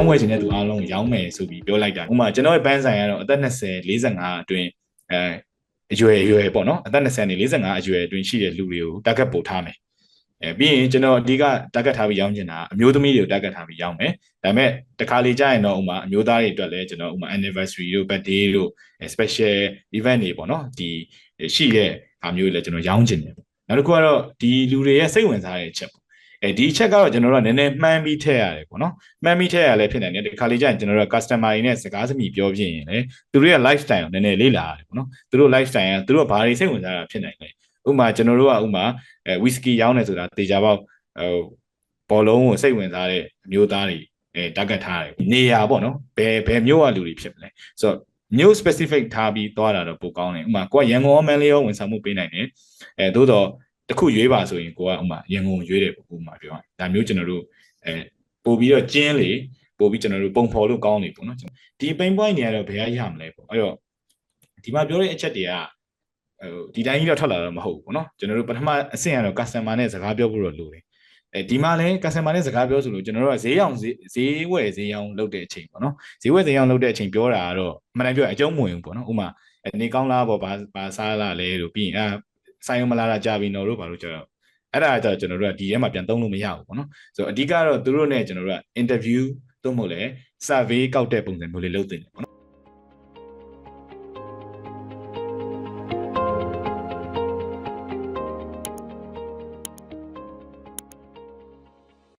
ရောင်းဝယ်ခြင်းတဲ့သူအားလုံးရောင်းမယ်ဆိုပြီးပြောလိုက်တာဥပမာကျွန်တော်ရဲ့ပန်းဆိုင်ကတော့အသက်20 45အတွင်းအဲအရွယ်အရွယ်ပေါ့နော်အသက်20နဲ့45အရွယ်အတွင်းရှိတဲ့လူတွေကို target ပို့ထားမယ်အဲပြီးရင်ကျွန်တော်အဓိက target ထားပြီးရောင်းချင်တာအမျိုးသမီးတွေကို target ထားပြီးရောင်းမယ်ဒါပေမဲ့တခါလေကြာရင်တော့ဥမာအမျိုးသားတွေအတွက်လည်းကျွန်တော်ဥမာ anniversary တို့ birthday တို့ special event တွေပေါ့နော်ဒီရှိတဲ့ဟာမျိုးတွေလည်းကျွန်တော်ရောင်းချင်တယ်ပေါ့နောက်တစ်ခုကတော့ဒီလူတွေရဲ့စိတ်ဝင်စားတဲ့အချက်ပေါ့ အဲဒီအချက်ကတော့ကျွန်တော်တို့ကနည်းနည်းမှန်းပြီးထည့်ရတယ်ပေါ့နော်မှန်းပြီးထည့်ရလဲဖြစ်နိုင်တယ်ဒီခါလေးကျရင်ကျွန်တော်တို့က customer တွေနဲ့စကားစမြည်ပြောပြရင်လေသူတို့ရဲ့ lifestyle ကိုနည်းနည်းလေ့လာရတယ်ပေါ့နော်သူတို့ lifestyle ကသူတို့ကဘာတွေစိတ်ဝင်စားတာဖြစ်နိုင်လဲဥပမာကျွန်တော်တို့ကဥပမာအဲ whisky ရောင်းနေဆိုတာတေချာပေါက်ဟိုဘောလုံးကိုစိတ်ဝင်စားတဲ့အမျိုးသားတွေအဲ target ထားတယ်နေရာပေါ့နော်ဘယ်ဘယ်မျိုးကလူတွေဖြစ်မလဲဆိုတော့မျိုး specific ထားပြီးသွားတာတော့ပိုကောင်းတယ်ဥပမာကိုကရန်ကုန်ရောမန်လေးရောဝန်ဆောင်မှုပေးနိုင်တယ်အဲသို့တော့ တခုရွေးပါဆိုရင်ကိုကဥမာရန်ကုန်ရွေးတယ်ပေါ့ဥမာပြောရဒါမျိုးကျွန်တော်တို့အဲပို့ပြီးတော့ကျင်းလေပို့ပြီးကျွန်တော်တို့ပုံဖော်လို့ကောင်းနေပေါ့နော်ဒီ pain point တွေကတော့ဘယ်ရရမလဲပေါ့အဲ့တော့ဒီမှာပြောတဲ့အချက်တွေကဟိုဒီတိုင်းကြီးတော့ထွက်လာတော့မဟုတ်ဘူးပေါ့နော်ကျွန်တော်တို့ပထမအဆင့်ကတော့ customer နဲ့စကားပြောဖို့တော့လိုတယ်အဲဒီမှာလည်း customer နဲ့စကားပြောဆိုလို့ကျွန်တော်တို့ကဈေးရောင်ဈေးဝယ်ဈေးရောင်လုပ်တဲ့အချိန်ပေါ့နော်ဈေးဝယ်ဈေးရောင်လုပ်တဲ့အချိန်ပြောတာကတော့အမှန်တမ်းပြောအကျုံးမဝင်ဘူးပေါ့နော်ဥမာနေကောင်းလားပေါ့ဘာဘာစားလားလဲလို့ပြီးရင်အဲ ဆိုင်ုံမလာတာကြာပြီနော်တို့ဘာလို့ကျတော့အဲ့ဒါကြတော့ကျွန်တော်တို့ကဒီထဲမှာပြန်သုံးလို့မရဘူးပေါ့နော်ဆိုတော့အဓိကတော့သူတို့နဲ့ကျွန်တော်တို့က interview သို့မဟုတ်လဲ survey ကောက်တဲ့ပုံစံမျိုးလေးလုပ်တင်တယ်ပေါ့နော်